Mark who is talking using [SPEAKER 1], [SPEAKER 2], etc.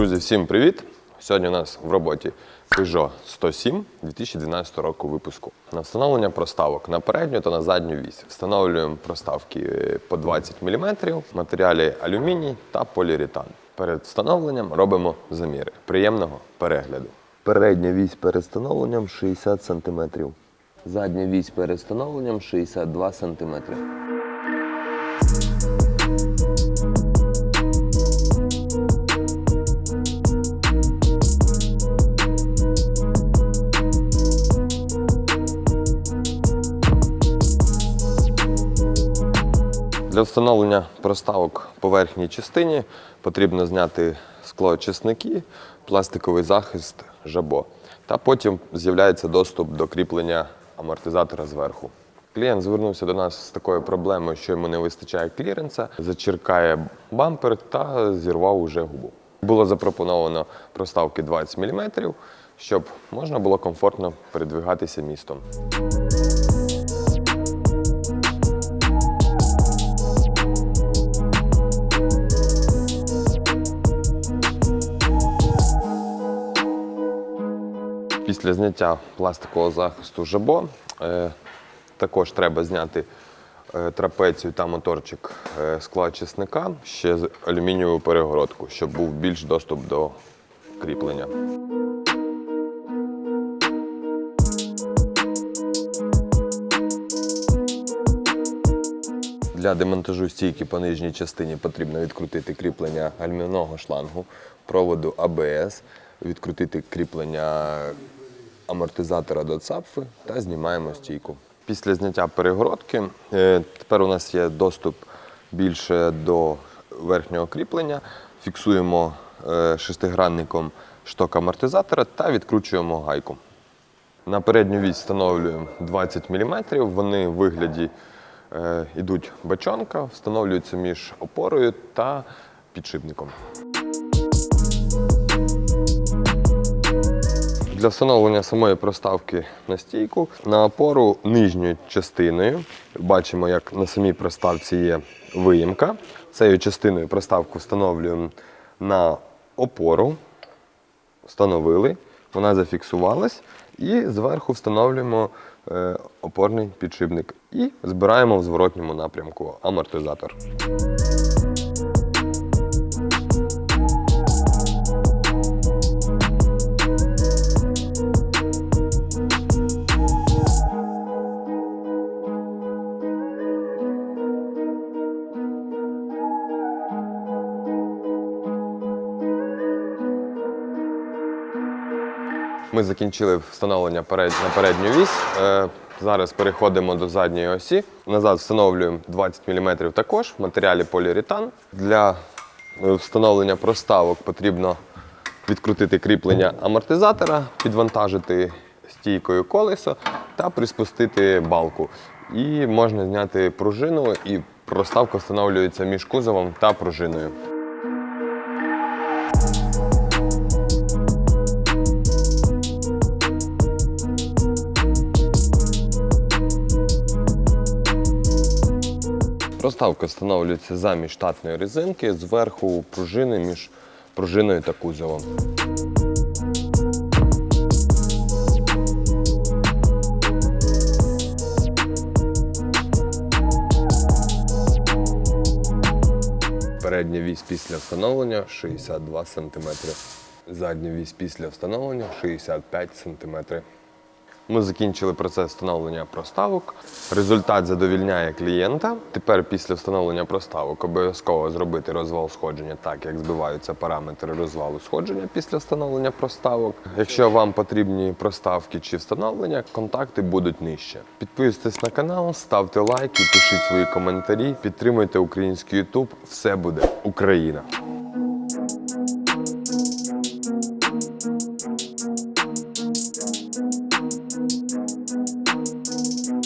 [SPEAKER 1] Усім привіт! Сьогодні у нас в роботі Peugeot 107 2012 року випуску. На встановлення проставок на передню та на задню вісь. Встановлюємо проставки е, по 20 мм, матеріалі алюміній та поліуретан. Перед встановленням робимо заміри. Приємного перегляду. Передня вісь перед встановленням 60 см. Задня вісь перед встановленням 62 см. Для встановлення проставок по верхній частині потрібно зняти склоочисники, пластиковий захист, жабо. Та потім з'являється доступ до кріплення амортизатора зверху. Клієнт звернувся до нас з такою проблемою, що йому не вистачає кліренса, зачеркає бампер та зірвав уже губу. Було запропоновано проставки 20 мм, щоб можна було комфортно передвигатися містом. Після зняття пластикового захисту жабо е, також треба зняти е, трапецію та моторчик е, складчисника ще з алюмінієву перегородку, щоб був більш доступ до кріплення. Для демонтажу стійки по нижній частині потрібно відкрутити кріплення гальмівного шлангу, проводу АБС, відкрутити кріплення амортизатора до цапфи та знімаємо стійку. Після зняття перегородки е, тепер у нас є доступ більше до верхнього кріплення. Фіксуємо е, шестигранником шток амортизатора та відкручуємо гайку. На передню вісь встановлюємо 20 мм. Вони в вигляді е, йдуть бачонка, встановлюються між опорою та підшипником. Для встановлення самої проставки на стійку на опору нижньою частиною бачимо, як на самій проставці є виїмка. Цією частиною проставку встановлюємо на опору, встановили, вона зафіксувалась, і зверху встановлюємо е, опорний підшипник і збираємо в зворотньому напрямку амортизатор. Ми закінчили встановлення на передню вісь. Е, Зараз переходимо до задньої осі. Назад встановлюємо 20 мм також в матеріалі поліуретан. Для е, встановлення проставок потрібно відкрутити кріплення амортизатора, підвантажити стійкою колесо та приспустити балку. І можна зняти пружину, і проставка встановлюється між кузовом та пружиною. Проставка встановлюється замість штатної резинки, зверху пружини між пружиною та кузовом. Передня вісь після встановлення 62 см. Задня вісь після встановлення 65 см. Ми закінчили процес встановлення проставок. Результат задовільняє клієнта. Тепер після встановлення проставок обов'язково зробити розвал сходження так, як збиваються параметри розвалу сходження після встановлення проставок. Якщо вам потрібні проставки чи встановлення, контакти будуть нижче. Підписуйтесь на канал, ставте лайки, пишіть свої коментарі, підтримуйте український YouTube. Все буде Україна! Thank you.